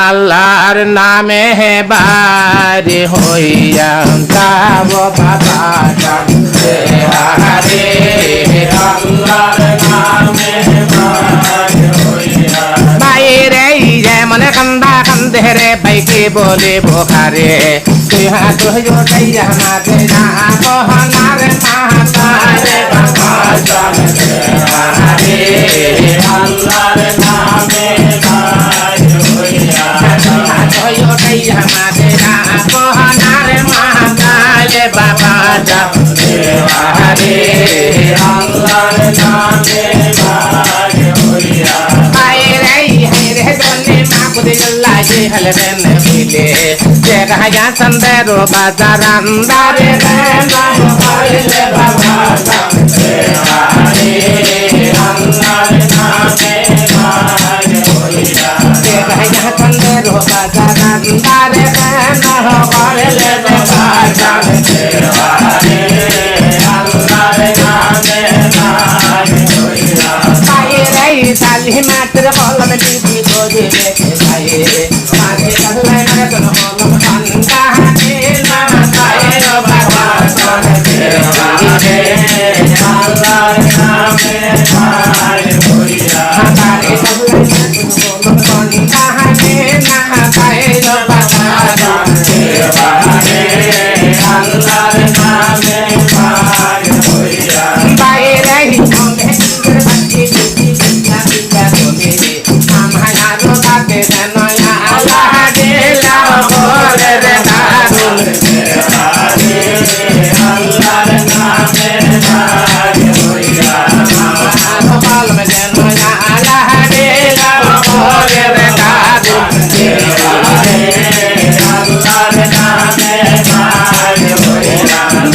আল্লাহর নামে বাড়ি হইয়া যাব বাবা নামে বাইরে যেমন কান্দা কান্দে রে, বাইকে বলে বোখারে তুই হাত নামে বাইরে হাইরে দলে মাকুদে লাগে হলবেন মিলে জায়গা যা সন্দেরো বাজার আন্দারে না হইলে বাবা জায়গা যা সন্দেরো বাজার আন্দারে না হইলে বাবা তালি মাত্র কলম দিদি বলে দেখে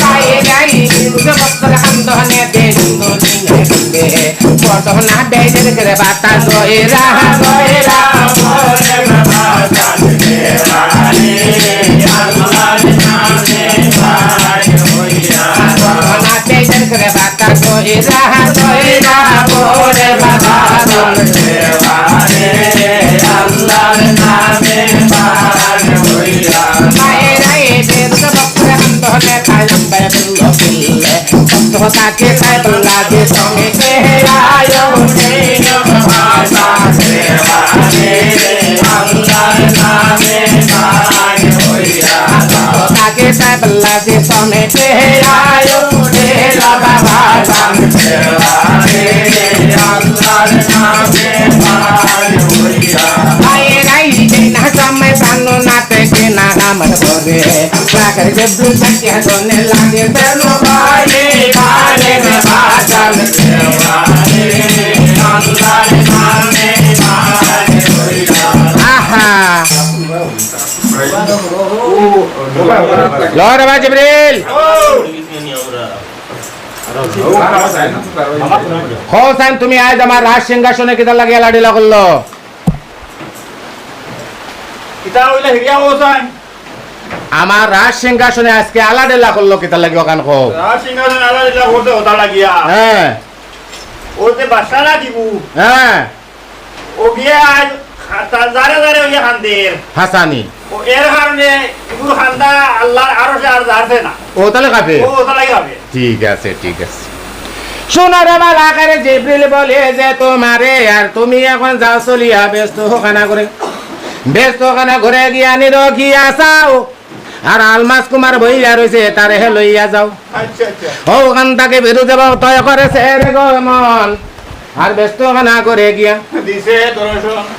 গায়ে গায়ে রুজে বস্তর হান্দনে দে দিনো দিনে দিনে পটনা বেজের গরে কত তাকে তাই বলা দে সঙ্গে কে আয়ো হে বাবা তাকে তাই বলা দে সঙ্গে কে আয়ো হে বাবা গায়ে গায়ে দে না সময় সানো নাতে কে না আমার ঘরে রাখে যে ব্লু থাকে দনে লাগে তেলো লড় বা জিবরিল হোসেন তুমি আজ আমার রাজ সিংহাসনে কিতা লাগিয়া লাডিলা করল। আমার রাজ সিংহাসনে আজকে আলাডেলা করল কিতা লাগি ওখান কো রাজ সিংহাসন আলা দিলা করতে হতা লাগিয়া। হ্যাঁ। ওতে বাসা দিবু। হ্যাঁ। ও গিয়ে আজ তার জারে জারে ওই খান্দের হাসানি এর কারণে এগুলো খান্দা আল্লাহর আরও আর জারছে না। ও তাহলে খাবে? ও হতা লাগি ঠিক আছে ঠিক আছে। শোনো রে বালা করে জিব্রিল বলে যে তোমারে আর তুমি এখন যাও চলিয়া ব্যস্ত খানা করে ব্যস্ত খানা ঘুরে গিয়া চাও আর আলমাস কুমার বইয়া রয়েছে তারে হে লইয়া যাও। আচ্ছা আচ্ছা। ও ওখান তাকে বেরু যাব তয় করেছে রে গো মন আর ব্যস্ত খানা করে গিয়া।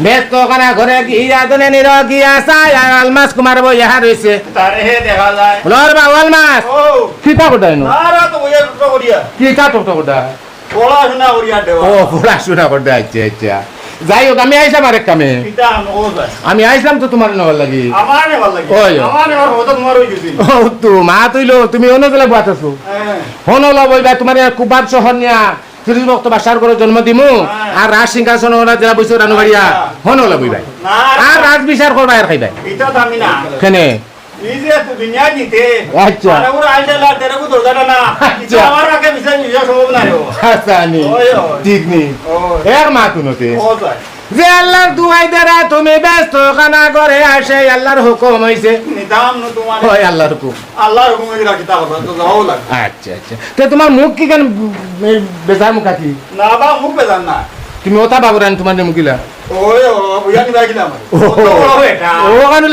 ব্যস্ত খানা ঘরে গিয়া দনে নিরখিয়া চাই আর আলমাস কুমার বইয়া রয়েছে তারে হে দেখা যায়। লর বা আলমাস ও। কিতা কোটাই নো? তারা তো বইয়া টুকরো করিয়া। কি কা টক টক পড়াশোনা করিয়া দেওয়া। ও পড়াশোনা করতে আচ্ছা আচ্ছা। যাই হোক আমি আইসাম আরেক কামে। কিতা আমি আইসাম তো তোমার নেওয়ার লাগি। মা তুইলো তুমি অন্য জেলা বাত আছো হ্যাঁ। হন লবইবা তোমার কুবার শহর নিয়া তিরিশ ভক্ত বাসার করে জন্ম দিমু। হ্যাঁ। আর রাজ সিংহাসন ওরা জেলা বসে রানু বাড়িয়া আচ্ছা। হন লবইবা না। আর রাজ বিচার করবা আর খাইবা। এটা তো আমি না কেনে আচ্ছা। আচ্ছা। ঠিক নেই। এর মা তুনতে। যে আল্লাহর দুহাই দ্বারা তুমি ব্যস্ত খানা করে আসে আল্লাহর হুকুম হইছে হয় আল্লাহর হুকুম আল্লাহর হুকুম আচ্ছা আচ্ছা তো তোমার মুখ কি কেন বেজার মুখ আছি না বা মুখ বেজার না তুমি ওটা বাবুরান তোমার মুখিলা ও ও বুঝানি ও ও ও ও ও কানো